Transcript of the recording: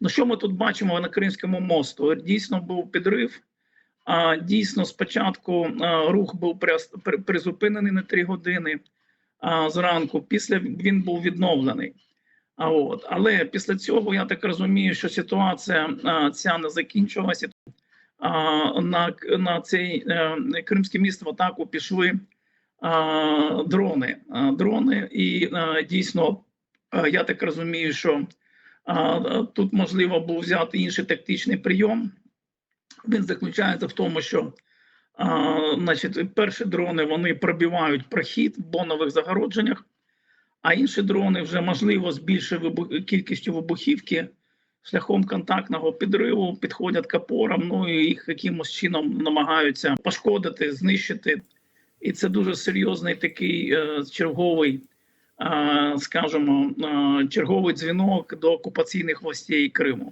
Ну, що ми тут бачимо на Кримському мосту? Дійсно був підрив. А дійсно, спочатку а, рух був призупинений на 3 години а, зранку. Після він був відновлений. А от, але після цього я так розумію, що ситуація а, ця не закінчилася. А, на, на цей е, кримське місто в атаку пішли а, дрони. А, дрони, і а, дійсно, а, я так розумію, що а, тут можливо був взяти інший тактичний прийом. Він заключається в тому, що значить, перші дрони вони пробивають прохід в бонових загородженнях, а інші дрони вже можливо з більшою кількістю вибухівки шляхом контактного підриву підходять к опорам, ну і їх якимось чином намагаються пошкодити, знищити. І це дуже серйозний такий е, черговий, е, скажімо, е, черговий дзвінок до окупаційних властей Криму.